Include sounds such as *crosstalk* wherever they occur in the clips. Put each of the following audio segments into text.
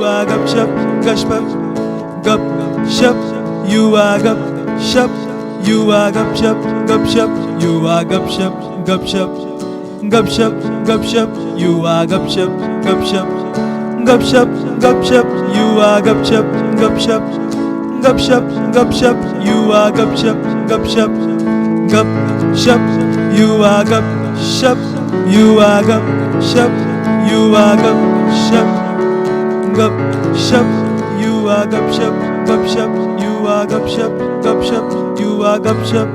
you are gup shup, gushpup, gup shup, you are gup shup, you are gup shup, gup shup, you are gup shup, gup shup, gup shup, gup shup, you are gup shup, gup shup, gup shup, gup shup, you are gup shup, gup shup, gup shup, gup shup, you are gup shup, gup shup, gup shup, you are gup shup, you are gup shup, you are gup shup, gup shup, you are gup shup, gup shup, you are gup shup, gup shup, you are gup shup.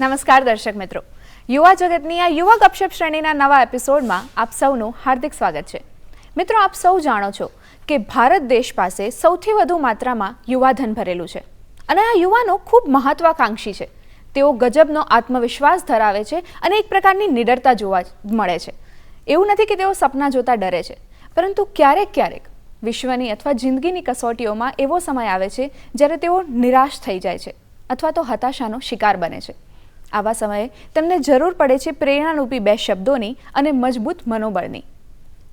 નમસ્કાર દર્શક મિત્રો યુવા જગતની આ યુવા ગપશપ શ્રેણીના નવા એપિસોડમાં આપ સૌનું હાર્દિક સ્વાગત છે મિત્રો આપ સૌ જાણો છો કે ભારત દેશ પાસે સૌથી વધુ માત્રામાં યુવાધન ભરેલું છે. અને આ યુવાનો ખૂબ મહત્વાકાંક્ષી છે. તેઓ ગજબનો આત્મવિશ્વાસ ધરાવે છે અને એક પ્રકારની નિડરતા જોવા મળે છે. એવું નથી કે તેઓ સપના જોતા ડરે છે. પરંતુ ક્યારેક ક્યારેક વિશ્વની અથવા જિંદગીની કસોટીઓમાં એવો સમય આવે છે જ્યારે તેઓ નિરાશ થઈ જાય છે અથવા તો હતાશાનો શિકાર બને છે. આવા સમયે તેમને જરૂર પડે છે પ્રેરણારૂપી બે શબ્દોની અને મજબૂત મનોબળની.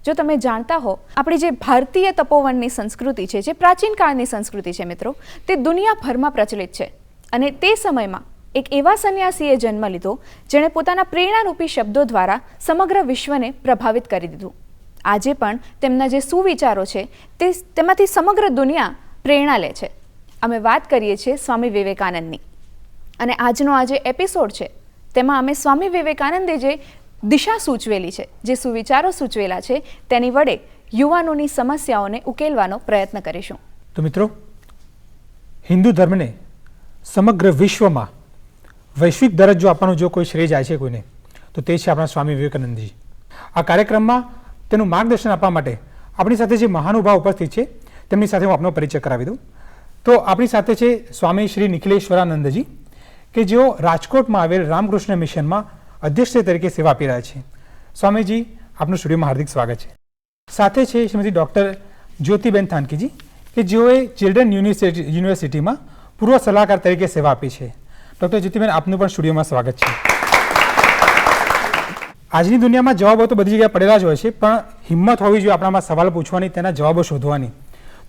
જો તમે જાણતા હો, આપણી જે ભારતીય તપોવનની સંસ્કૃતિ છે, જે પ્રાચીન કાળની સંસ્કૃતિ છે મિત્રો, તે દુનિયાભરમાં પ્રચલિત છે. અને તે સમયમાં એક એવા સંન્યાસીએ જન્મ લીધો, જેણે પોતાના પ્રેરણારૂપી શબ્દો દ્વારા સમગ્ર વિશ્વને પ્રભાવિત કરી દીધું. આજે પણ તેમના જે સુવિચારો છે, તે તેમાંથી સમગ્ર દુનિયા પ્રેરણા લે છે. અમે વાત કરીએ છીએ સ્વામી વિવેકાનંદની. અને આજનો આ જે એપિસોડ છે, તેમાં અમે સ્વામી વિવેકાનંદે જે દિશા સૂચવેલી છે. જે સુવિચારો સૂચવેલા છે, તેની વડે યુવાનોની સમસ્યાઓને ઉકેલવાનો પ્રયત્ન કરીશું. તો મિત્રો, હિન્દુ ધર્મને સમગ્ર વિશ્વમાં વૈશ્વિક દરજ્જો આપવાનો જો કોઈ શ્રેય જાય છે કોઈને, તો તે છે આપણા સ્વામી વિવેકાનંદજી. આ કાર્યક્રમમાં તેનું માર્ગદર્શન આપવા માટે આપણી સાથે જે મહાનુભાવ ઉપસ્થિત છે, તેમની સાથે હું આપનો પરિચય કરાવી દઉં. તો આપણી સાથે છે સ્વામી શ્રી નિખિલેશ્વરાનંદજી, કે જેઓ રાજકોટમાં આવેલ રામકૃષ્ણ મિશનમાં અધ્યક્ષ તરીકે સેવા આપી રહ્યા છે. સ્વામીજી આપનું સ્ટુડિયોમાં હાર્દિક સ્વાગત છે. સાથે છે શ્રીમતી ડૉક્ટર જ્યોતિબેન થાનકીજી કે જેઓએ ચિલ્ડ્રન યુનિવર્સિટી યુનિવર્સિટીમાં પૂર્વ સલાહકાર તરીકે સેવા આપી છે. ડૉક્ટર જ્યોતિબેન આપનું પણ સ્ટુડિયોમાં સ્વાગત છે. આજની દુનિયામાં જવાબો તો બધી જગ્યાએ પડેલા જ હોય છે પણ હિંમત હોવી જોઈએ આપણામાં સવાલ પૂછવાની તેના જવાબો શોધવાની.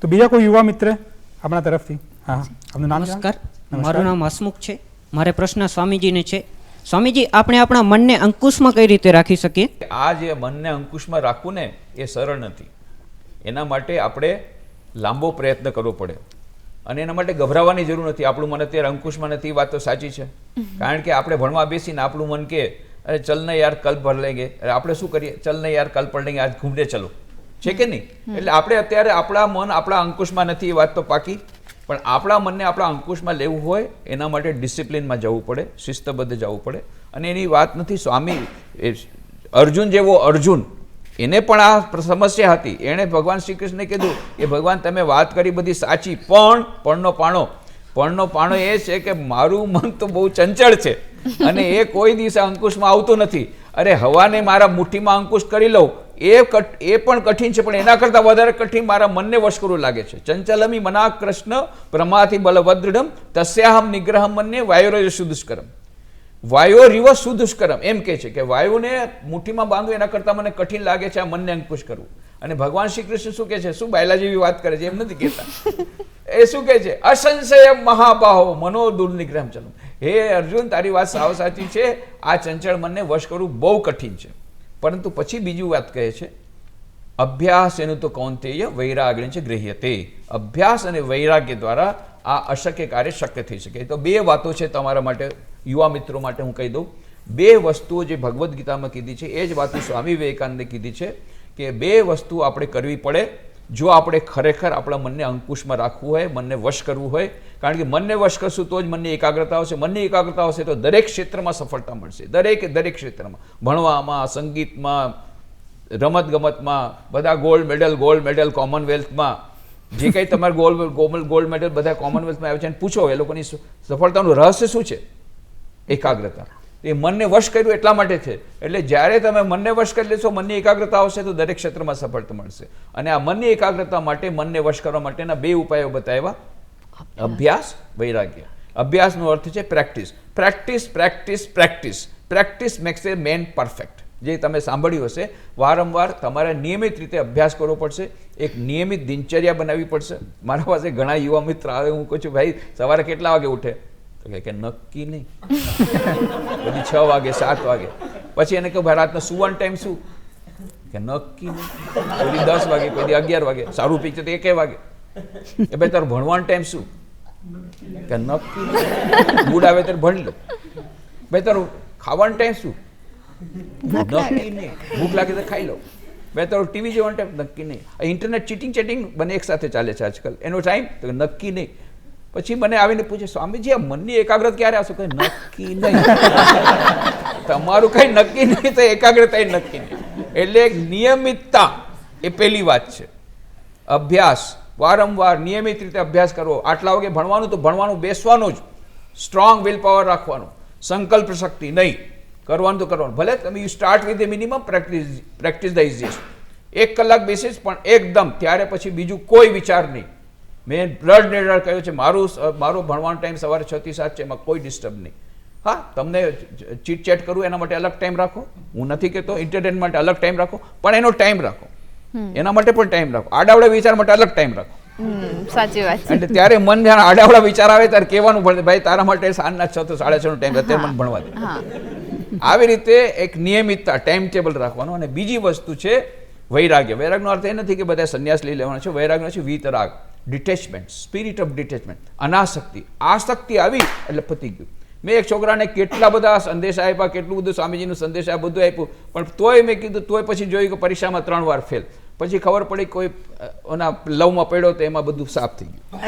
તો બીજા કોઈ યુવા મિત્ર આપણા તરફથી? હા. આપનું નામ નમસ્કાર. મારું નામ હસમુખ છે. મારે પ્રશ્ન સ્વામીજીને છે. સ્વામીજી આપણે આપણા મનને અંકુશમાં કઈ રીતે રાખી શકીએ? આ જે મનને અંકુશમાં રાખવું ને એ સરળ નથી. એના માટે આપણે લાંબો પ્રયત્ન કરવો પડે. અને એના માટે ગભરાવાની જરૂર નથી. આપણું મન અત્યારે અંકુશમાં નથી એ વાત તો સાચી છે. કારણ કે આપણે ભણવા બેસીને આપણું મન કે અરે ચલ ને યાર કલ ભર લેંગે અરે આપણે શું કરીએ? ચલ ને યાર કલ ભર લેંગે આજ ઘૂમને ચલો. છે કે નહીં? એટલે આપણે અત્યારે આપણા મન આપણા અંકુશમાં નથી એ વાત તો પાકી. પણ આપણા મનને આપણા અંકુશમાં લેવું હોય, એના માટે ડિસિપ્લિનમાં જવું પડે, શિસ્તબદ્ધ જવું પડે. અને એની વાત નથી, સ્વામી અર્જુન જેવો અર્જુન, એને પણ આ સમસ્યા હતી. એણે ભગવાન શ્રી કૃષ્ણને કીધું કે, ભગવાન, તમે વાત કરી બધી સાચી, પણ પણનો પાણો. પણનો પાણો એ છે કે, મારું મન તો બહુ ચંચળ છે અને એ કોઈ દિવસે અંકુશમાં આવતું નથી. અરે, હવાને મારા મુઠ્ઠીમાં અંકુશ કરી લઉં એ એ પણ કઠિન છે, પણ એના કરતાં વધારે કઠિન મારા મનને વશ કરવું લાગે છે. ચંચલમી મના કૃષ્ણ પ્રમાથી બલવદ્રઢમ તસ્યાહમ નિગ્રહમ મનને વાયુરજ સુદુષ્કરમ વાયુ રીવ સુદુષ્કરમ એમ કહે છે કે વાયુને મુઠ્ઠીમાં બાંધવું એના કરતાં મને કઠિન લાગે છે, આ મનને અંકુશ કરવું. અને ભગવાન શ્રી કૃષ્ણ શું કહે છે? શું બાયલા જેવી વાત કરે છે? એમ નથી કહેતા. એ શું કહે છે? અસંશય મહાબાહો મનો દુર્નિગ્રહમ ચલો હે અર્જુન, તારી વાત સાવ સાચી છે. આ ચંચળ મનને વશ કરવું બહુ કઠિન છે. પરંતુ પછી બીજું વાત કહે છે, અભ્યાસ એનું તો કૌંતેય વૈરાગ્ય છે ગૃહ્યતે અભ્યાસ અને વૈરાગ્ય દ્વારા આ અશક્ય કાર્ય શક્ય થઈ શકે. તો બે વાતો છે તમારા માટે, યુવા મિત્રો માટે હું કહી દઉં. બે વસ્તુઓ જે ભગવદ્ ગીતામાં કીધી છે, એ જ વાતો સ્વામી વિવેકાનંદે કીધી છે કે બે વસ્તુ આપણે કરવી પડે જો આપણે ખરેખર આપણા મનને અંકુશમાં રાખવું હોય, મનને વશ કરવું હોય, કારણ કે મનને વશ કરશું તો જ મનની એકાગ્રતા આવશે. મનની એકાગ્રતા આવશે તો દરેક ક્ષેત્રમાં સફળતા મળશે. દરેક દરેક ક્ષેત્રમાં. ભણવામાં, સંગીતમાં રમત ગમતમાં બધા ગોલ્ડ મેડલ ગોલ્ડ મેડલ કોમનવેલ્થમાં જે કંઈ તમારે ગોલ્ડ ગોલ્ડ ગોલ્ડ મેડલ બધા કોમનવેલ્થમાં આવે છે અને પૂછો, એ લોકોની સફળતાનું રહસ્ય શું છે? એકાગ્રતા. એ મનને વશ કર્યું એટલા માટે છે. એટલે જ્યારે તમે મનને વશ કરી લેશો મનની એકાગ્રતા આવશે તો દરેક ક્ષેત્રમાં સફળતા મળશે. અને આ મનની એકાગ્રતા માટે મનને વશ કરવા માટેના બે ઉપાયો બતાવ્યા. અભ્યાસ. વૈરાગ્ય. અભ્યાસનો અર્થ છે practice. Practice practice practice. Practice makes a man perfect. જે તમે સાંભળ્યું હશે વારંવાર તમારે નિયમિત રીતે અભ્યાસ કરવો પડશે. એક નિયમિત દિનચર્યા બનાવવી પડશે. મારા પાસે ઘણા યુવા મિત્ર આવે હું કહું છું ભાઈ સવારે કેટલા વાગે ઉઠે? તો કહે કે નક્કી નહીં. બધી છ વાગે સાત વાગે. પછી એને કહું ભાઈ રાતનો સુવાનો ટાઈમ શું? કે નક્કી નહીં. કોઈ દસ વાગે કોઈ અગિયાર વાગે. સારું પિક્ચર તો એકે વાગે. એ ભાઈ તારો ભણવાનો ટાઈમ શું? કે નક્કી મૂડ આવે ત્યારે ભણી લો. ભાઈ તારું ખાવાનો ટાઈમ શું? નક્કી નહીં. ભૂખ લાગે તો ખાઈ લો. ભાઈ તો ટીવી જોવાનું ટાઈમ નક્કી નહીં. આ ઇન્ટરનેટ ચીટિંગ ચેટિંગ બંને એક સાથે ચાલે છે આજકાલ. એનો ટાઈમ તો નક્કી નહીં. પછી મને આવીને પૂછે, સ્વામીજી, આ મનની એકાગ્રતા ક્યારે આવશે? કઈ નક્કી નહીં. તમારું કઈ નક્કી નહીં, તો એકાગ્રતા નક્કી નહીં. એટલે નિયમિતતા એ પહેલી વાત છે. અભ્યાસ, વારંવાર નિયમિત રીતે અભ્યાસ કરવો. આટલા વાગે ભણવાનું તો ભણવાનું બેસવાનું જ. સ્ટ્રોંગ વિલ પાવર રાખવાનું. સંકલ્પ શક્તિ નહીં. કરવાનું તો કરવાનું. ભલે તમે you start with a minimum practice practice the easiest એક કલાક બેસીસ પણ એકદમ, ત્યારે પછી બીજું કોઈ વિચાર નહીં. મેં બ્લડ નિર્ણય કહ્યો છે મારું મારું ભણવાનો ટાઈમ સવારે છ થી સાત છે એમાં કોઈ ડિસ્ટર્બ નહીં. હા તમને ચીટ ચેટ કરવું એના માટે અલગ ટાઈમ રાખો. હું નથી કહેતો એન્ટરટેન માટે અલગ ટાઈમ રાખો પણ એનો ટાઈમ રાખો. એના માટે પણ ટાઈમ રાખો. આડાવડા વિચાર માટે અલગ ટાઈમ રાખો. સાચી વાત એટલે ત્યારે મન જાણે આડાવડા વિચાર આવે ત્યારે કહેવાનું પડે ભાઈ તારા માટે સાંજના છ તો સાડા છ નો ટાઈમ અત્યારે મને ભણવા દે. આવી રીતે એક નિયમિતતા ટાઈમ ટેબલ રાખવાનું. અને બીજી વસ્તુ છે વૈરાગ્ય. વૈરાગનો અર્થ એ નથી કે બધા સંન્યાસ લઈ લેવાનો છે વૈરાગનો છે વિતરાગ. ડિટેચમેન્ટ સ્પિરિટ ઓફ ડિટેચમેન્ટ અનાસક્તિ. આસક્તિ આવી એટલે પતી ગયું. મેં એક છોકરાને કેટલા બધા સંદેશા આપ્યા કેટલું બધું સ્વામીજીનું સંદેશ આ બધું આપ્યું પણ તોય મેં કીધું તોય પછી જોયું કે પરીક્ષામાં ત્રણ વાર ફેલ પછી ખબર પડી કોઈ ઓના લવમાં પડ્યો તો એમાં બધું સાફ થઈ ગયું.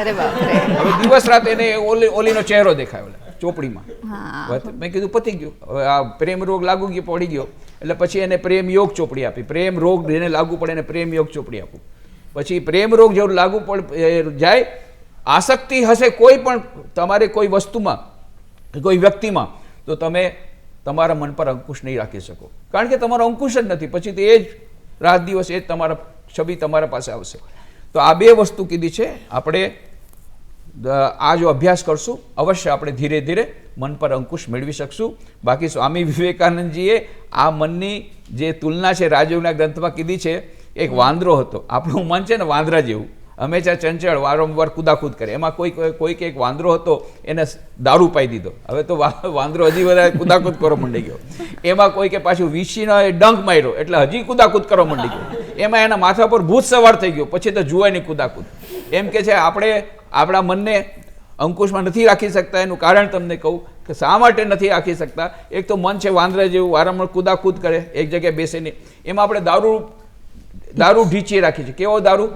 હવે દિવસ રાત એને ઓલી ઓલીનો ચહેરો દેખાયો ચોપડીમાં. મેં કીધું પતી ગયું. હવે આ પ્રેમ રોગ લાગુ ગયો પડી ગયો. એટલે પછી એને પ્રેમ યોગ ચોપડી આપી. પ્રેમ રોગ જેને લાગુ પડે એને પ્રેમ યોગ ચોપડી આપું. પછી પ્રેમ રોગ જેવું લાગુ પણ જાય, આસક્તિ હશે કોઈ પણ તમારે કોઈ વસ્તુમાં કોઈ વ્યક્તિમાં, તો તમે તમારા મન પર અંકુશ નહીં રાખી શકો. કારણ કે તમારો અંકુશ જ નથી. પછી તો એ જ રાત દિવસ એ જ તમારા છબી તમારા પાસે આવશે. તો આ બે વસ્તુ કીધી છે. આપણે આ જો અભ્યાસ કરશું, અવશ્ય આપણે ધીરે ધીરે મન પર અંકુશ મેળવી શકશું. બાકી સ્વામી વિવેકાનંદજીએ આ મનની જે તુલના છે રાજયોગના ગ્રંથમાં કીધી છે એક વાંદરો હતો. આપણું મન છે ને વાંદરા જેવું. હંમેશા ચંચળ વારંવાર કુદાકૂદ કરે. એમાં કોઈ કોઈ એક વાંદરો હતો, એને દારૂ પાઈ દીધો. હવે તો *laughs* વાંદરો હજી વધારે કુદાકૂદ કરવા માંડી ગયો. એમાં કોઈ કે પાછું વીસીનો એ ડંખ માર્યો. એટલે હજી કુદાકૂદ કરવા માંડી ગયો. એમાં એના માથા પર ભૂત સવાર થઈ ગયો. પછી તો જુએ નહીં કુદાકૂદ. એમ કે છે, આપણે, આપણા મનને અંકુશમાં નથી રાખી શકતા. એનું કારણ તમને કહું કે શા માટે નથી રાખી શકતા? એક તો મન છે વાંદરા જેવું, વારંવાર કુદાકૂદ કરે, એક જગ્યાએ બેસીને. એમાં આપણે દારૂ દારૂ ઢીચી રાખી છે કેવો દારૂ?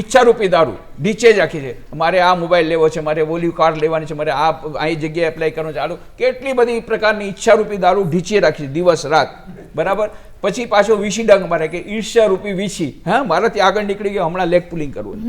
ઈચ્છારૂપી દારૂ. ઢીચે જ રાખી છે મારે આ મોબાઈલ લેવો છે મારે ઓલી કાર લેવાની છે મારે આ અહીં જગ્યાએ એપ્લાય કરવાનું છે. આનું કેટલી બધી પ્રકારની ઈચ્છારૂપી દારૂ ઢીચે રાખી છે દિવસ રાત. બરાબર? પછી પાછો વીસી ડંગ મારે કે ઈર્ષ્યારૂપી વીસી. હા મારાથી આગળ નીકળી ગયો હમણાં લેગ પુલિંગ કરવું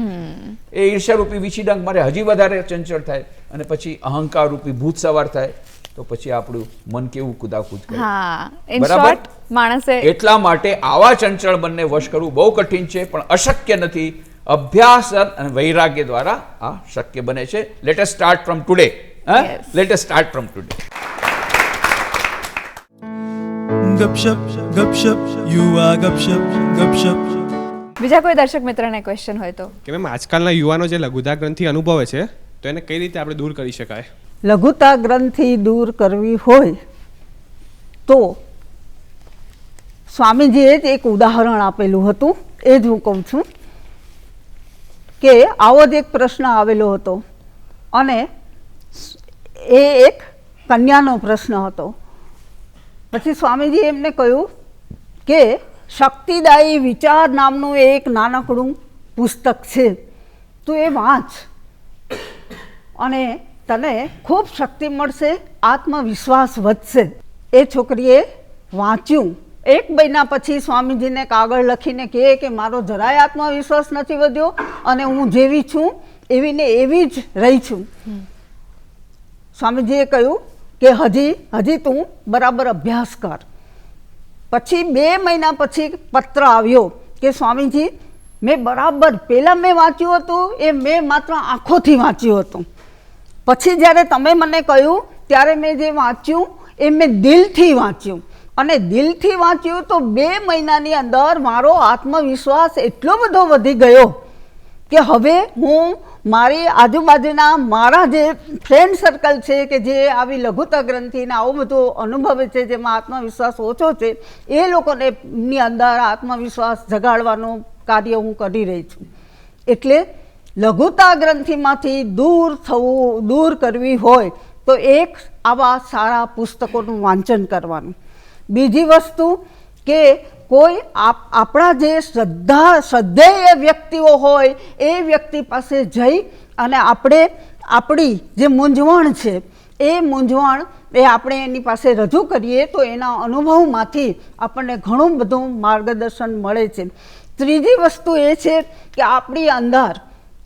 એ ઈર્ષ્યારૂપી વીસી ડંગ મારે હજી વધારે ચંચળ થાય. અને પછી અહંકાર રૂપી ભૂત સવાર થાય. તો પછી આપણું મન કેવું કુદાકૂદ કરે. હા બરાબર? માણસે એટલા માટે આવા ચંચળ મનને વશ કરવું બહુ કઠિન છે પણ અશક્ય નથી. અભ્યાસ અને વૈરાગ્ય દ્વારા આ શક્ય બને છે. Let us start from today હા? Let us start from today ગપશપ ગપશપ યુવા ગપશપ ગપશપ બીજા કોઈ દર્શક મિત્રને ક્વેશ્ચન હોય તો? કે મેમ આજકાલના યુવાનો જે લઘુદા ગ્રંથિ અનુભવે છે તો એને કઈ રીતે આપણે દૂર કરી શકાય? લઘુતા ગ્રંથિ દૂર કરવી હોય તો સ્વામીજીએ જ એક ઉદાહરણ આપેલું હતું. એ જ હું કહું છું કે આવો જ એક પ્રશ્ન આવેલો હતો અને એ એક કન્યાનો પ્રશ્ન હતો. પછી સ્વામીજીએ એમને કહ્યું કે શક્તિદાયી વિચાર નામનું એક નાનકડું પુસ્તક છે. તું એ વાંચ અને તને ખૂબ શક્તિ મળશે, આત્મવિશ્વાસ વધશે. એ છોકરીએ વાંચ્યું. એક મહિના પછી સ્વામીજીને કાગળ લખીને કહે કે મારો જરાય આત્મવિશ્વાસ નથી વધ્યો અને હું જેવી છું એવી ને એવી જ રહી છું. સ્વામીજીએ કહ્યું કે હજી હજી તું બરાબર અભ્યાસ કર. પછી બે મહિના પછી પત્ર આવ્યો કે સ્વામીજી, મેં બરાબર, પહેલાં મેં વાંચ્યું હતું, એ મેં માત્ર આંખોથી વાંચ્યું હતું. પછી જ્યારે તમે મને કહ્યું, ત્યારે મેં જે વાંચ્યું, એ મેં દિલથી વાંચ્યું. અને દિલથી વાંચ્યું તો બે મહિનાની અંદર મારો આત્મવિશ્વાસ એટલો બધો વધી ગયો કે હવે હું મારી આજુબાજુના મારા જે ફ્રેન્ડ સર્કલ છે કે જે આવી લઘુતા ગ્રંથિને આવું બધું અનુભવે છે, જેમાં આત્મવિશ્વાસ ઓછો છે, એ લોકોને ની અંદર આત્મવિશ્વાસ જગાડવાનું કાર્ય હું કરી રહી છું. એટલે લઘુતા ગ્રંથિમાંથી દૂર થવું, દૂર કરવી હોય, તો એક આવા સારા પુસ્તકોનું વાંચન કરવાનું. બીજી વસ્તુ કે કોઈ આપ, આપણા જે શ્રદ્ધા, શ્રદ્ધેય વ્યક્તિઓ હોય, એ વ્યક્તિ પાસે જઈ અને આપણે, આપણી જે મૂંઝવણ છે, એ મૂંઝવણ એ આપણે એની પાસે રજૂ કરીએ, તો એના અનુભવમાંથી આપણને ઘણું બધું માર્ગદર્શન મળે છે. ત્રીજી વસ્તુ એ છે કે આપણી અંદર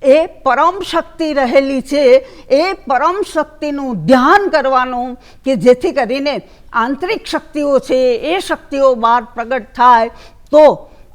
એ પરમ શક્તિ રહેલી છે, એ પરમ શક્તિનું ધ્યાન કરવાનું કે જેથી કરીને આંતરિક શક્તિઓ છે, એ શક્તિઓ બહાર પ્રગટ થાય, તો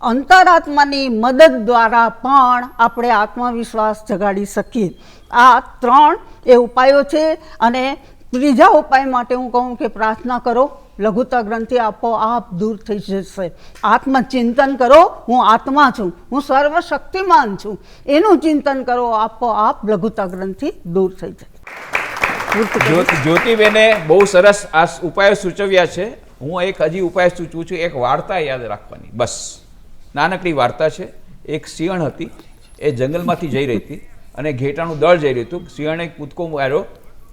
અંતરાત્માની મદદ દ્વારા પણ આપણે આત્મવિશ્વાસ જગાડી શકીએ. આ ત્રણ એ ઉપાયો છે અને ત્રીજા ઉપાય માટે હું કહું કે પ્રાર્થના કરો. લઘુતા ગ્રંથિ આપોઆપ દૂર થઈ જશે. આત્મચિંતન કરો, હું આત્મા છું, હું સર્વશક્તિમાન છું. એનું ચિંતન કરો આપોઆપ લઘુતા ગ્રંથિ દૂર થઈ જશે. જ્યોતિબેને બહુ સરસ આ ઉપાયો સૂચવ્યા છે. હું એક હજી ઉપાય સૂચવું છું, એક વાર્તા યાદ રાખવાની, બસ. નાનકડી વાર્તા છે. એક સિંહણ હતી, એ જંગલમાંથી જઈ રહી હતી અને ઘેટાનું દળ જઈ રહ્યું હતું. સિંહણે કૂદકો માર્યો,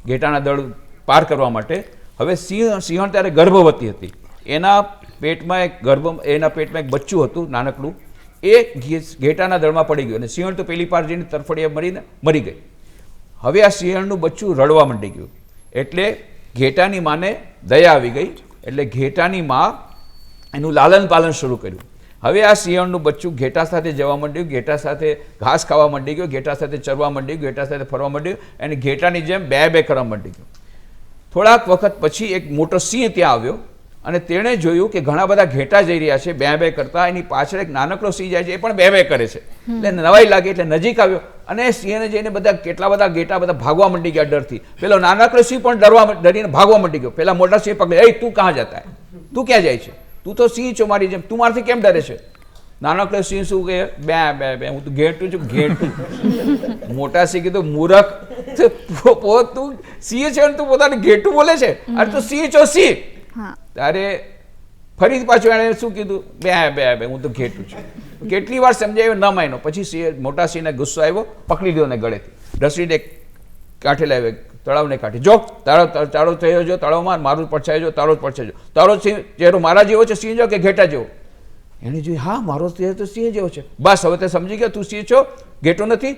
ઘેટાના દળ પાર કરવા માટે. હવે સિંહ, સિંહણ ત્યારે ગર્ભવતી હતી. એના પેટમાં એક ગર્ભ, એના પેટમાં એક બચ્ચું હતું, નાનકડું. એ ઘેટાના દળમાં પડી ગયું અને સિંહણ તો પેલી પાર જઈને તરફડીએ મરીને મરી ગઈ. હવે આ સિંહણનું બચ્ચું રડવા માંડી ગયું. એટલે ઘેટાની માને દયા આવી ગઈ. એટલે ઘેટાની માં એનું લાલન પાલન શરૂ કર્યું. હવે આ સિંહણનું બચ્ચું ઘેટા સાથે જવા માંડ્યું, ઘેટા સાથે ઘાસ ખાવા માંડી ગયું, ઘેટા સાથે ચરવા માંડ્યું ઘેટા સાથે ફરવા માંડ્યું અને ઘેટાની જેમ બે બે કરવા માંડી ગયું. થોડાક વખત પછી એક મોટો સિંહ ત્યાં આવ્યો અને તેણે જોયું કે ઘણા બધા ઘેટા જઈ રહ્યા છે બે બે કરતા એની પાછળ એક નાનકડો સિંહ જાય છે એ પણ બે બે કરે છે. એટલે નવાઈ લાગે એટલે નજીક આવ્યો અને સિંહને જઈને બધા કેટલા બધા ઘેટા બધા ભાગવા માંડી ગયા ડરથી. પેલો નાનકડો સિંહ પણ ડરવા ડરીને ભાગવા માંડી ગયો. પેલા મોટા સિંહ પકડે એ તું ક્યાં જતા તું ક્યાં જાય છે? તું તો સિંહ છો મારી જેમ. તું મારથી કેમ ડરે છે? નાનકડો સિંહ શું કહે? બે બે બે. હું તો ઘેટું છું ઘેટું. મોટા સિંહ કીધું મૂરખ તો સિંહ છે તું પોતાને ઘેટું બોલે છે? અરે તું સિંહ છો સિંહ. તારે ફરી પાછું એણે શું કીધું? બે બે બે હું તો ઘેટું છું. કેટલી વાર સમજાવ્યો ન માન્યો. પછી સિંહ મોટા સિંહને ગુસ્સો આવ્યો પકડી લીધો ને ગળેથી. રસડીને કાંઠે લાવ્યો તળાવને કાંઠે. જો તારો તારો થયો જો તળાવમાં મારું પડછાયો જો તારો જ પડછાયો તારો સિંહ ચહેરો મારા જેવો છે સિંહ જો કે ઘેટા જેવો? એણે જોયું હા, મારો સિંહ તો સિંહ જેવો છે. બસ, હવે તે સમજી ગયો, તું સિંહ છો? ઘેટો નથી?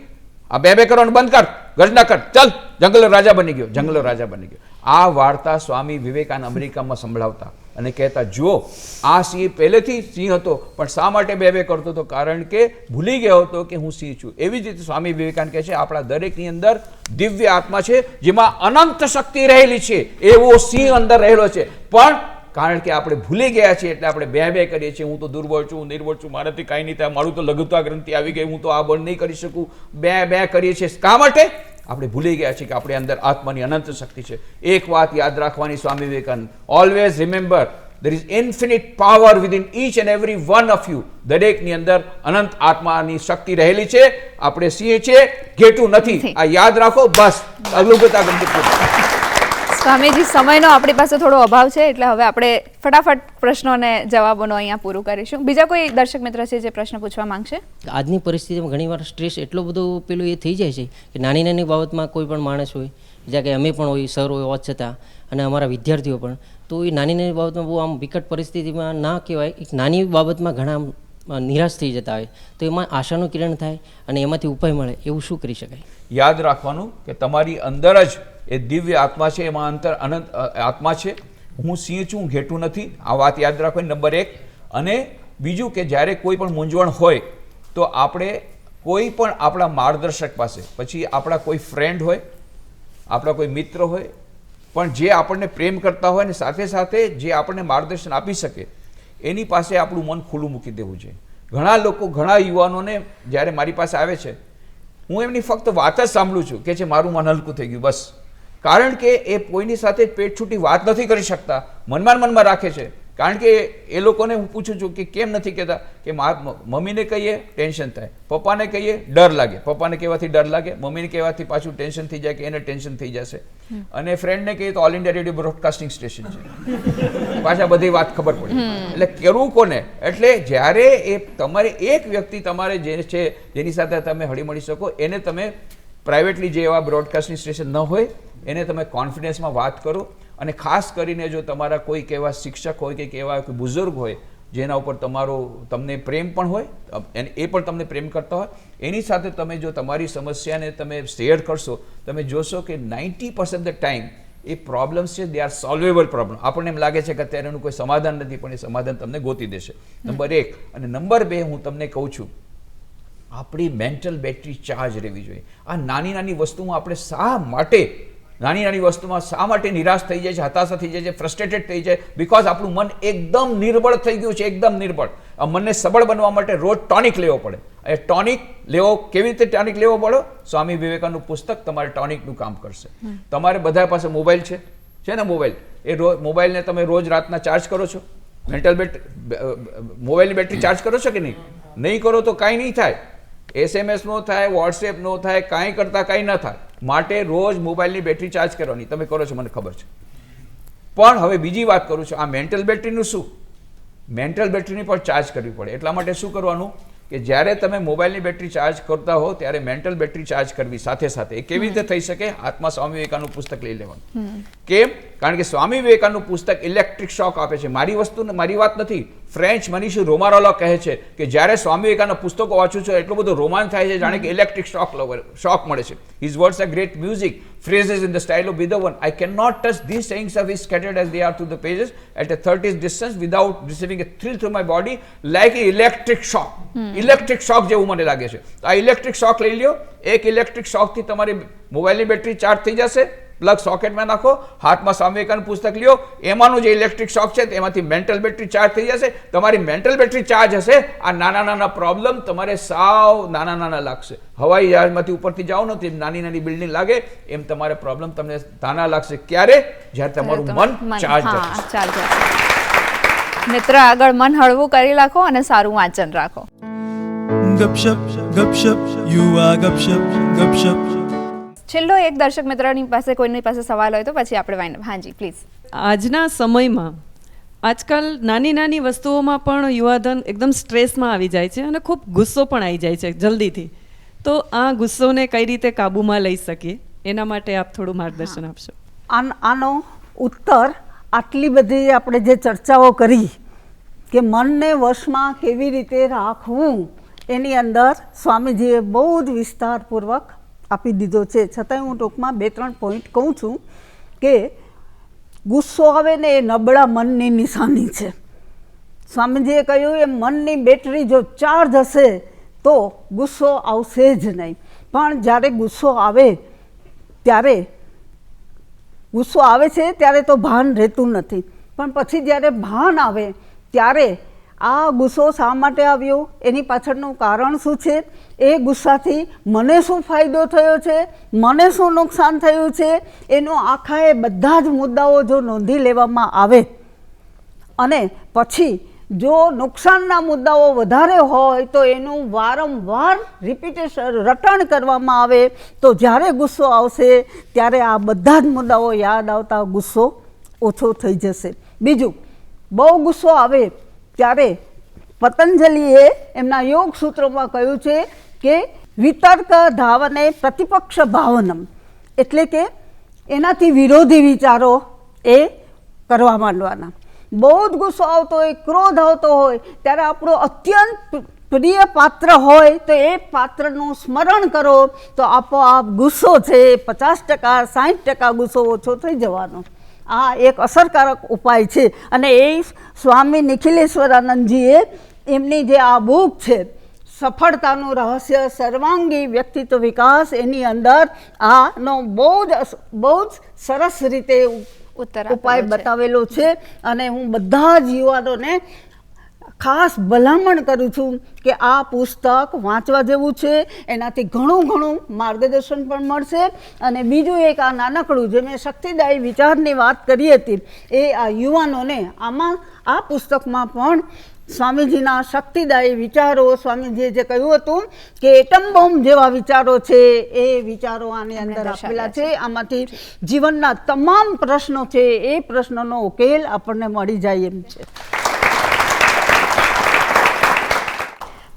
આ બે બે કરવાનું બંધ કર ગર્જના કર, ચાલ જંગલો રાજા બની ગયો જંગલો રાજા બની ગયો. આ વાર્તા સ્વામી વિવેકાનંદ અમેરિકામાં સંભળાવતા અને કહેતા, જુઓ, આ સિંહ પહેલેથી સિંહ હતો, પણ શા માટે બે બે કરતો હતો? કારણ કે ભૂલી ગયો હતો કે હું સિંહ છું. એવી જ રીતે સ્વામી વિવેકાનંદ કહે છે, આપણા દરેકની અંદર દિવ્ય આત્મા છે, જેમાં અનંત શક્તિ રહેલી છે, એવો સિંહ અંદર રહેલો છે. પણ કારણ કે આપણે ભૂલી ગયા છીએ એટલે આપણે બે બે કરીએ છીએ. હું તો દુર્બળ છું હું નિર્બળ છું મારાથી કાંઈ નહીં થાય મારું તો લઘુતા ગ્રંથિ આવી ગઈ હું તો આ બળ નહીં કરી શકું. બે બે કરીએ છીએ. કા માટે? આપણે ભૂલી ગયા છીએ કે આપણી અંદર આત્માની અનંત શક્તિ છે. એક વાત યાદ રાખવાની Swami Vivekananda always remember there infinite power within each and every one of you દરેકની અંદર અનંત આત્માની શક્તિ રહેલી છે. આપણે સિંહ છે ઘેટું નથી. આ યાદ રાખો બસ. ગ્રંથિ પૂરું. સ્વામીજી, સમયનો આપણી પાસે થોડો અભાવ છે, એટલે હવે આપણે ફટાફટ પ્રશ્નોને જવાબોનો અહીંયા પૂરું કરીશું. બીજા કોઈ દર્શક મિત્ર છે જે પ્રશ્ન પૂછવા માંગશે? આજની પરિસ્થિતિમાં ઘણીવાર સ્ટ્રેસ એટલો બધો પેલું એ થઈ જાય છે કે નાની નાની બાબતમાં કોઈ પણ માણસ હોય જ્યાં કે અમે પણ હોય, સર હોય હોવા છતાં, અને અમારા વિદ્યાર્થીઓ પણ, તો એ નાની નાની બાબતમાં બહુ આમ વિકટ પરિસ્થિતિમાં ના કહેવાય. એક નાની બાબતમાં ઘણા નિરાશ થઈ જતા હોય, તો એમાં આશાનું કિરણ થાય અને એમાંથી ઉપાય મળે, એવું શું કરી શકાય? યાદ રાખવાનું કે તમારી અંદર જ એ દિવ્ય આત્મા છે, એમાં અંતર અનંત આત્મા છે. હું સિંહ છું ઘેટું નથી. આ વાત યાદ રાખવાની નંબર એક. અને બીજું કે જ્યારે કોઈ પણ મૂંઝવણ હોય, તો આપણે કોઈ પણ આપણા માર્ગદર્શક પાસે, પછી આપણા કોઈ ફ્રેન્ડ હોય, આપણા કોઈ મિત્ર હોય, પણ જે આપણને પ્રેમ કરતા હોય ને સાથે સાથે જે આપણને માર્ગદર્શન આપી શકે એની પાસે આપણું મન ખુલ્લું મૂકી દેવું છે ઘણા લોકો, ઘણા યુવાનોને જ્યારે મારી પાસે આવે છે, હું એમની ફક્ત વાત જ સાંભળું છું કે છે, મારું મન હલકું થઈ ગયું, બસ. કારણ કે એ કોઈની સાથે પેટ છૂટી વાત નથી કરી શકતા, મનમાં મનમાં રાખે છે. કારણ કે એ લોકોને હું પૂછું છું કે કેમ નથી કહેતા કે મા મમ્મીને કહીએ ટેન્શન થાય. પપ્પાને કહીએ ડર લાગે. પપ્પાને કહેવાથી ડર લાગે. મમ્મીને કહેવાથી પાછું ટેન્શન થઈ જાય કે એને ટેન્શન થઈ જશે. અને ફ્રેન્ડને કહીએ તો All India Radio broadcasting station છે. *laughs* પાછા બધી વાત ખબર પડી. એટલે કરવું કોને? એટલે જ્યારે એ તમારે એક વ્યક્તિ તમારે જે છે જેની સાથે તમે હળીમળી શકો એને તમે પ્રાઇવેટલી જે એવા બ્રોડકાસ્ટિંગ સ્ટેશન ન હોય એને તમે કોન્ફિડન્સમાં વાત કરો અને ખાસ કરીને જો તમારા કોઈક એવા શિક્ષક હોય કે કોઈ બુઝુર્ગ હોય, જેના ઉપર તમારો તમને પ્રેમ પણ હોય અને એ પણ તમને પ્રેમ કરતા હોય, એની સાથે તમે જો તમારી સમસ્યાને તમે શેર કરશો, તમે જોશો કે ninety percent the time A problems છે દે આર સોલ્વેબલ પ્રોબ્લેમ આપણને એમ લાગે છે કે અત્યારે એનું કોઈ સમાધાન નથી, પણ એ સમાધાન તમને ગોતી દેશે. નંબર એક અને નંબર બે હું તમને કહું છું, આપણી મેન્ટલ બેટરી ચાર્જ રહેવી જોઈએ. આ નાની નાની વસ્તુમાં આપણે શા માટે નાની નાની વસ્તુમાં શા માટે નિરાશ થઈ જાય છે હતાશા થઈ જાય છે ફ્રસ્ટ્રેટેડ થઈ જાય? બિકોઝ આપણું મન એકદમ નિર્બળ થઈ ગયું છે એકદમ નિર્બળ. આ મનને સબળ બનવા માટે રોજ ટોનિક લેવો પડે. એ ટોનિક લેવો કેવી રીતે ટોનિક લેવો પડે સ્વામી વિવેકાનંદનું પુસ્તક તમારે ટોનિકનું કામ કરશે. તમારે બધા પાસે મોબાઈલ છે? છે ને મોબાઈલ? એ રોજ મોબાઈલને તમે રોજ રાતના ચાર્જ કરો છો? મેન્ટલ બેટ મોબાઈલની બેટરી ચાર્જ કરો છો કે નહીં? નહીં કરો તો કાંઈ નહીં થાય. એસએમએસ નો થાય વોટ્સએપ નો થાય કાંઈ કરતા કાંઈ ન થાય. માટે રોજ મોબાઈલની બેટરી ચાર્જ કરવાની. તમે કરો છો મને ખબર છે. પણ હવે બીજી વાત કરું છું આ મેન્ટલ બેટરીનું શું? મેન્ટલ બેટરીની પણ ચાર્જ કરવી પડે. એટલા માટે શું કરવાનું કે જ્યારે તમે મોબાઈલની બેટરી ચાર્જ કરતા હો ત્યારે મેન્ટલ બેટરી ચાર્જ કરવી સાથે સાથે. એ કેવી રીતે થઈ શકે? હાથમાં સ્વામી વિવેકાનું પુસ્તક લઈ લેવાનું. કેમ? કારણ કે સ્વામી વિવેકાનંદનું પુસ્તક ઇલેક્ટ્રિક શોક આપે છે. મારી વસ્તુ મારી વાત નથી. ફ્રેન્ચ મનીષી રોમારોલો કહે છે કે જ્યારે સ્વામી વિવેકાનંદ પુસ્તકો વાંચું છું એટલો બધો રોમાંચ થાય છે જાણે કે ઇલેક્ટ્રિક શોક શોક મળે છે. His words a great music phrases in the style of Beethoven. I cannot touch these sayings of his scattered as they are through the pages at a 30's distance without receiving a thrill through my body like an electric shock. Electric shock જેવું મને લાગે છે. આ electric શોક લઈ લ્યો. એક electric શોકથી તમારી મોબાઈલની બેટરી ચાર્જ થઈ જશે. પ્લગ સોકેટમાં નાખો હાથમાં સ્વામી વિવેકાનંદ પુસ્તક લ્યો. એમાંનું જે ઇલેક્ટ્રિક શોક છે એમાંથી મેન્ટલ બેટરી ચાર્જ થઈ જશે. તમારી મેન્ટલ બેટરી ચાર્જ હશે. આ નાના નાના પ્રોબ્લેમ તમારે સાવ નાના નાના લાગશે. હવાઈ જહાજમાંથી ઉપરથી જાઓ ને તેમ નાની નાની બિલ્ડિંગ લાગે એમ તમારે પ્રોબ્લેમ તમને નાના લાગશે. ક્યારે? જ્યારે તમારું મન ચાર્જ ચાર્જ મિત્ર આગળ મન હળવું કરી રાખો અને સારું વાંચન રાખો. ગપશપ ગપશપ યુવા ગપશપ ગપશપ. છેલ્લો એક દર્શક મિત્રની પાસે કોઈની પાસે સવાલ હોય તો પછી આપણે વાઈન હાજી પ્લીઝ આજના સમયમાં આજકાલ નાની નાની વસ્તુઓમાં પણ યુવાધન એકદમ સ્ટ્રેસમાં આવી જાય છે અને ખૂબ ગુસ્સો પણ આવી જાય છે જલ્દીથી. તો આ ગુસ્સોને કઈ રીતે કાબૂમાં લઈ શકીએ? એના માટે આપ થોડું માર્ગદર્શન આપશો. આન આનો ઉત્તર આટલી બધી આપણે જે ચર્ચાઓ કરી કે મનને વશમાં કેવી રીતે રાખવું એની અંદર સ્વામીજીએ બહુ જ વિસ્તારપૂર્વક આપી દીધો છે. છતાંય હું ટૂંકમાં બે, ત્રણ પોઈન્ટ કહું છું કે ગુસ્સો આવે ને એ નબળા મનની નિશાની છે. સ્વામીજીએ કહ્યું, એ મનની બેટરી જો ચાર્જ હશે, તો ગુસ્સો આવશે જ નહીં. પણ જ્યારે ગુસ્સો આવે, ત્યારે ગુસ્સો આવે છે ત્યારે તો ભાન રહેતું નથી. પણ પછી જ્યારે ભાન આવે, ત્યારે આ ગુસ્સો શા માટે આવ્યો? એની પાછળનું કારણ શું છે? એ ગુસ્સાથી મને શું ફાયદો થયો છે? મને શું નુકસાન થયું છે? એનો આખા એ બધા જ મુદ્દાઓ જો નોંધી લેવામાં આવે. અને પછી જો નુકસાનના મુદ્દાઓ વધારે હોય તો એનું વારંવાર રિપીટેશન રટણ કરવામાં આવે. તો જ્યારે ગુસ્સો આવશે, ત્યારે આ બધા જ મુદ્દાઓ યાદ આવતા ગુસ્સો ઓછો થઈ જશે. બીજું, બહુ ગુસ્સો આવે ત્યારે પતંજલિએ એમના યોગ સૂત્રોમાં કહ્યું છે કે વિતર્ક ધાવને પ્રતિપક્ષ ભાવનમ, એટલે કે એનાથી વિરોધી વિચારો એ કરવા માંડવાના. બહુ જ ગુસ્સો આવતો હોય, ક્રોધ આવતો હોય, ત્યારે આપણો અત્યંત પ્રિય પાત્ર હોય તો એ પાત્રનું સ્મરણ કરો તો આપોઆપ ગુસ્સો છે, પચાસ ટકા સાઠ ટકા ગુસ્સો ઓછો થઈ જવાનો. આ એક અસરકારક ઉપાય છે. અને એ સ્વામી નિખિલેશ્વરાનંદજીએ એમની જે આ બુક છે સફળતાનું રહસ્ય સર્વાંગી વ્યક્તિત્વ વિકાસ એની અંદર આનો બહુ જ બહુ જ સરસ રીતે ઉત્તર ઉપાય બતાવેલો છે. અને હું બધા જ યુવાનોને ખાસ ભલામણ કરું છું કે આ પુસ્તક વાંચવા જેવું છે. એનાથી ઘણું ઘણું માર્ગદર્શન પણ મળશે. અને બીજું એક આ નાનકડું જે મેં શક્તિદાયી વિચારની વાત કરી હતી એ આ યુવાનોને આમાં આ પુસ્તકમાં પણ સ્વામીજીના શક્તિદાયી વિચારો સ્વામીજીએ જે કહ્યું હતું કે એટમ બોમ્બ જેવા વિચારો છે એ વિચારો આની અંદર આપેલા છે. આમાંથી જીવનના તમામ પ્રશ્નો છે એ પ્રશ્નોનો ઉકેલ આપણને મળી જાય એમ છે.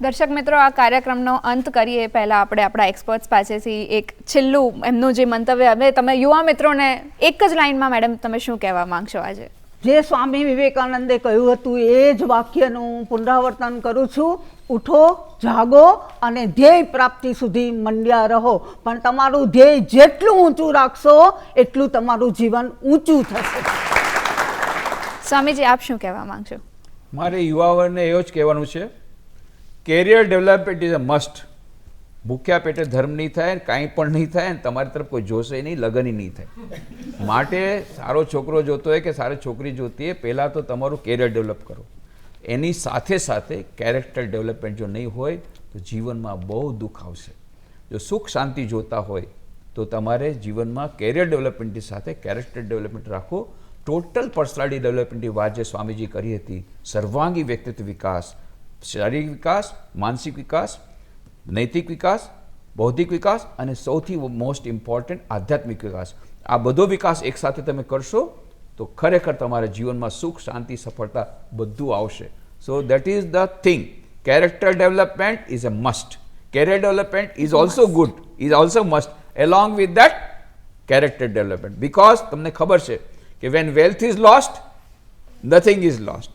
દર્શક મિત્રો આ કાર્યક્રમનો અંત કરીએ. પહેલાં આપણે આપણા એક્સપર્ટ્સ પાસેથી એક છેલ્લું એમનું જે મંતવ્ય હવે તમે યુવા મિત્રોને એક જ લાઇનમાં મેડમ તમે શું કહેવા માંગશો આજે? જે સ્વામી વિવેકાનંદે કહ્યું હતું એ જ વાક્યનું પુનરાવર્તન કરું છું. ઉઠો જાગો અને ધ્યેય પ્રાપ્તિ સુધી મંડ્યા રહો. પણ તમારું ધ્યેય જેટલું ઊંચું રાખશો એટલું તમારું જીવન ઊંચું થશે. સ્વામીજી આપ શું કહેવા માંગશો? મારે યુવાઓને એવું જ કહેવાનું છે career development is a must ભૂખ્યા પેટે ધર્મ નહીં થાય કાંઈ પણ નહીં થાય ને તમારી તરફ કોઈ જોશે નહીં, લગન નહીં થાય. માટે સારો છોકરો જોતો હોય કે સારી છોકરી જોતી હોય, પહેલાં તો તમારું કેરિયર ડેવલપ કરો. એની સાથે સાથે કેરેક્ટર ડેવલપમેન્ટ જો નહીં હોય, તો જીવનમાં બહુ દુઃખ આવશે. જો સુખ શાંતિ જોતા હોય, તો તમારે જીવનમાં કેરિયર ડેવલપમેન્ટની સાથે કેરેક્ટર ડેવલપમેન્ટ રાખો. ટોટલ પર્સનાલિટી ડેવલપમેન્ટની વાત જે સ્વામીજી કરી હતી, સર્વાંગી વ્યક્તિત્વ વિકાસ શારીરિક વિકાસ માનસિક વિકાસ નૈતિક વિકાસ બૌદ્ધિક વિકાસ અને સૌથી મોસ્ટ ઇમ્પોર્ટન્ટ આધ્યાત્મિક વિકાસ. આ બધો વિકાસ એકસાથે તમે કરશો તો ખરેખર તમારા જીવનમાં સુખ શાંતિ સફળતા બધું આવશે. So that is the thing character development is a must career development is also good is also must along with that character development because તમને ખબર છે કે when wealth is lost nothing is lost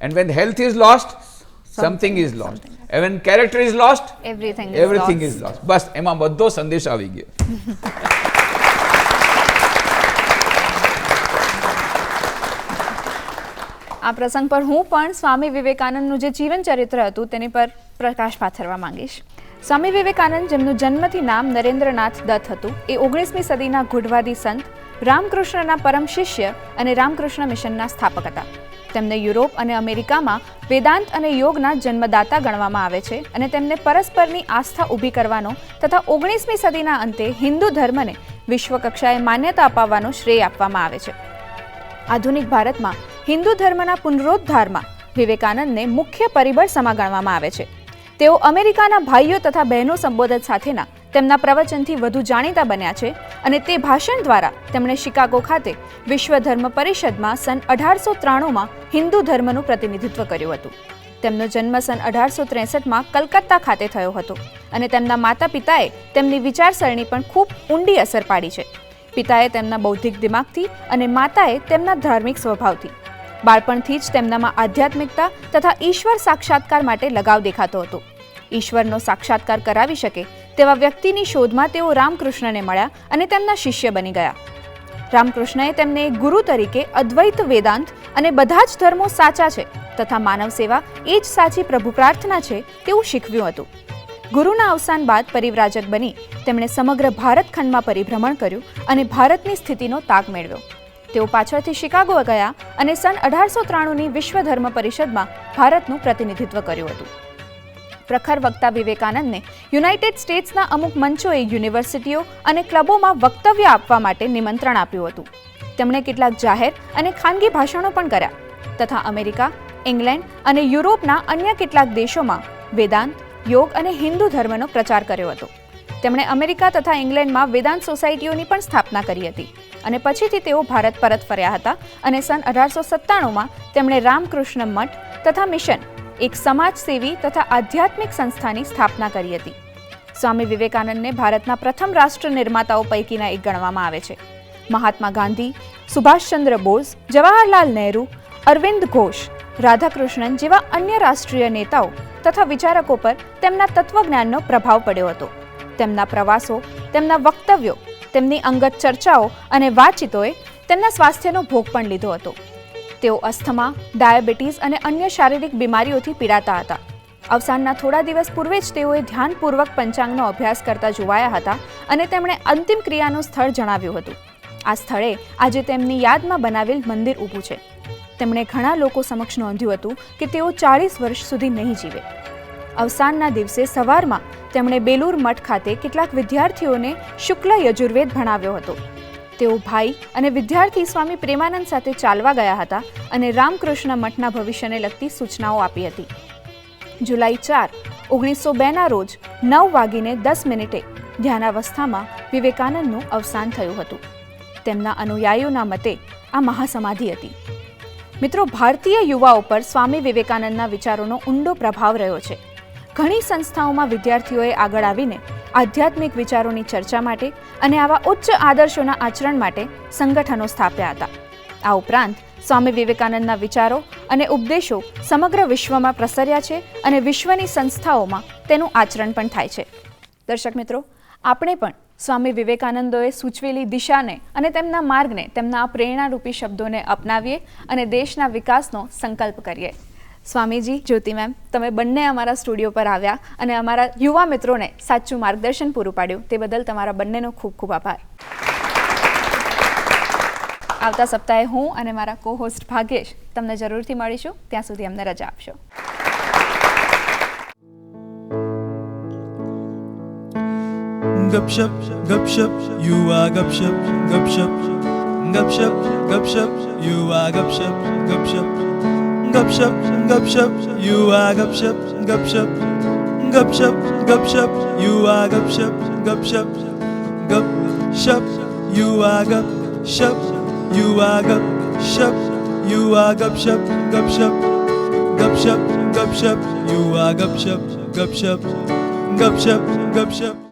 and when health is lost, something is lost even character is lost everything everything is lost. બસ એમાં બધો સંદેશ આવી ગયો. *laughs* આ પ્રસંગ પર હું પણ સ્વામી વિવેકાનંદનું જે જીવન ચરિત્ર હતું તેની પર પ્રકાશ પાથરવા માંગીશ. સ્વામી વિવેકાનંદ જેમનું જન્મથી નામ નરેન્દ્રનાથ દત્ત હતું એ ઓગણીસમી સદીના ગુઢવાદી સંત રામકૃષ્ણના પરમ શિષ્ય અને રામકૃષ્ણ મિશનના સ્થાપક હતા. તેમને યુરોપ અને અમેરિકામાં વેદાંત અને યોગના જન્મદાતા ગણવામાં આવે છે અને તેમને પરસ્પરની આસ્થા ઊભી કરવાનો તથા ઓગણીસમી સદીના અંતે હિન્દુ ધર્મને વિશ્વ કક્ષાએ માન્યતા અપાવવાનો શ્રેય આપવામાં આવે છે. આધુનિક ભારતમાં હિન્દુ ધર્મના પુનરોદ્ધારમાં વિવેકાનંદને મુખ્ય પરિબળ સમા ગણવામાં આવે છે. તેઓ અમેરિકાના ભાઈઓ તથા બહેનો સંબોધન સાથેના તેમના પ્રવચનથી વધુ જાણીતા બન્યા છે અને તે ભાષણ દ્વારા તેમણે શિકાગો ખાતે વિશ્વ ધર્મ પરિષદમાં સન અઢારસો ત્રાણુંમાં હિન્દુ ધર્મનું પ્રતિનિધિત્વ કર્યું હતું. તેમનો જન્મ સન અઢારસો ત્રેસઠમાં કલકત્તા ખાતે થયો હતો અને તેમના માતા પિતાએ તેમની વિચારસરણી પણ ખૂબ ઊંડી અસર પાડી છે. પિતાએ તેમના બૌદ્ધિક દિમાગથી અને માતાએ તેમના ધાર્મિક સ્વભાવથી. બાળપણથી જ તેમનામાં આધ્યાત્મિકતા તથા ઈશ્વર સાક્ષાત્કાર માટે લગાવ દેખાતો હતો. ઈશ્વરનો સાક્ષાત્કાર કરાવી શકે તેવા વ્યક્તિની શોધમાં તેઓ રામકૃષ્ણને મળ્યા અને તેમના શિષ્ય બની ગયા. રામકૃષ્ણએ તેમને ગુરુ તરીકે અદ્વૈત વેદાંત અને બધા જ ધર્મો સાચા છે તથા માનવ સેવા એ જ સાચી પ્રભુ પ્રાર્થના છે તેવું શીખવ્યું હતું. ગુરુના અવસાન બાદ પરિવ્રાજક બની તેમણે સમગ્ર ભારત ખંડમાં પરિભ્રમણ કર્યું અને ભારતની સ્થિતિનો તાગ મેળવ્યો. તેઓ પાછળથી શિકાગો ગયા અને સન અઢારસો ત્રાણુંની વિશ્વ ધર્મ પરિષદમાં ભારતનું પ્રતિનિધિત્વ કર્યું હતું. પ્રખર વક્તા વિવેકાનંદને યુનાઇટેડ સ્ટેટ્સના અમુક મંચોએ યુનિવર્સિટીઓ અને ક્લબોમાં વક્તવ્ય આપવા માટે નિમંત્રણ આપ્યું હતું. તેમણે કેટલાક જાહેર અને ખાનગી ભાષણો પણ કર્યા, તથા અમેરિકા, ઇંગ્લેન્ડ અને યુરોપના અન્ય કેટલાક દેશોમાં વેદાંત, યોગ અને હિન્દુ ધર્મનો પ્રચાર કર્યો હતો. તેમણે અમેરિકા તથા ઇંગ્લેન્ડમાં વેદાંત સોસાયટીઓની પણ સ્થાપના કરી હતી અને પછીથી તેઓ ભારત પરત ફર્યા હતા અને સન અઢારસો સત્તાણુંમાં તેમણે રામકૃષ્ણ મઠ તથા મિશન એક સમાજસેવી તથા આધ્યાત્મિક સંસ્થાની સ્થાપના કરી હતી. સ્વામી વિવેકાનંદને ભારતના પ્રથમ રાષ્ટ્ર નિર્માતાઓ પૈકીના એક ગણવામાં આવે છે. મહાત્મા ગાંધી, સુભાષચંદ્ર બોઝ, જવાહરલાલ નહેરુ, અરવિંદ ઘોષ, રાધાકૃષ્ણન જેવા અન્ય રાષ્ટ્રીય નેતાઓ તથા વિચારકો પર તેમના તત્વજ્ઞાનનો પ્રભાવ પડ્યો હતો. તેમના પ્રવાસો, તેમના વક્તવ્યો, તેમની અંગત ચર્ચાઓ અને વાતચીતોએ તેમના સ્વાસ્થ્યનો ભોગ પણ લીધો હતો. તેઓ અસ્થમા, ડાયાબિટીસ અને અન્ય શારીરિક બીમારીઓથી પીડાતા હતા. અવસાનના થોડા દિવસ પૂર્વે જ તેઓએ ધ્યાનપૂર્વક પંચાંગનો અભ્યાસ કરતા જોવાયા હતા અને તેમણે અંતિમ ક્રિયાનું સ્થળ જણાવ્યું હતું. આ સ્થળે આજે તેમની યાદમાં બનાવેલ મંદિર ઊભું છે. તેમણે ઘણા લોકો સમક્ષ નોંધ્યું હતું કે તેઓ ચાળીસ વર્ષ સુધી નહીં જીવે. અવસાનના દિવસે સવારમાં તેમણે બેલુર મઠ ખાતે કેટલાક વિદ્યાર્થીઓને શુક્લ યજુર્વેદ ભણાવ્યો હતો. તેઓ ભાઈ અને વિદ્યાર્થી સ્વામી પ્રેમાનંદ સાથે ચાલવા ગયા હતા અને રામકૃષ્ણ મઠના ભવિષ્યને લગતી સૂચનાઓ આપી હતી. જુલાઈ ચાર, ઓગણીસો બેના રોજ નવ વાગીને દસ મિનિટે ધ્યાનાવસ્થામાં વિવેકાનંદનું અવસાન થયું હતું. તેમના અનુયાયીઓના મતે આ મહાસમાધિ હતી. મિત્રો, ભારતીય યુવાઓ પર સ્વામી વિવેકાનંદના વિચારોનો ઊંડો પ્રભાવ રહ્યો છે. ઘણી સંસ્થાઓમાં વિદ્યાર્થીઓએ આગળ આવીને આધ્યાત્મિક વિચારોની ચર્ચા માટે અને આવા ઉચ્ચ આદર્શોના આચરણ માટે સંગઠનો સ્થાપ્યા હતા. આ ઉપરાંત સ્વામી વિવેકાનંદના વિચારો અને ઉપદેશો સમગ્ર વિશ્વમાં પ્રસર્યા છે અને વિશ્વની સંસ્થાઓમાં તેનું આચરણ પણ થાય છે. દર્શક મિત્રો, આપણે પણ સ્વામી વિવેકાનંદોએ સૂચવેલી દિશાને અને તેમના માર્ગને તેમના પ્રેરણારૂપી શબ્દોને અપનાવીએ અને દેશના વિકાસનો સંકલ્પ કરીએ. સ્વામીજી જ્યોતિ મેમ તમે બંને અમારા સ્ટુડિયો પર આવ્યા અને અમારા યુવા મિત્રોને સાચું માર્ગદર્શન પૂરું પાડ્યું. તે બદલ તમારા બંનેનો ખૂબ ખૂબ આભાર. આવતા સપ્તાહે હું અને મારા કો હોસ્ટ ભાગ્યેશ તમને જરૂરથી મળીશું. ત્યાં સુધી અમને રજા આપશો. ગપશપ ગપશપ you ગપશપ ગપશપ ગપશપ gupshup, gupshup, ગપશપ are gup shup, gup shup, you are gup shup, gup shup, gup shup, gup shup, you are gup shup, gup shup, gup shup, you are gup shup, you are gup shup, you are gup shup, gup shup, gup shup, gup shup, you are gup shup, gup shup, gup shup, gup shup.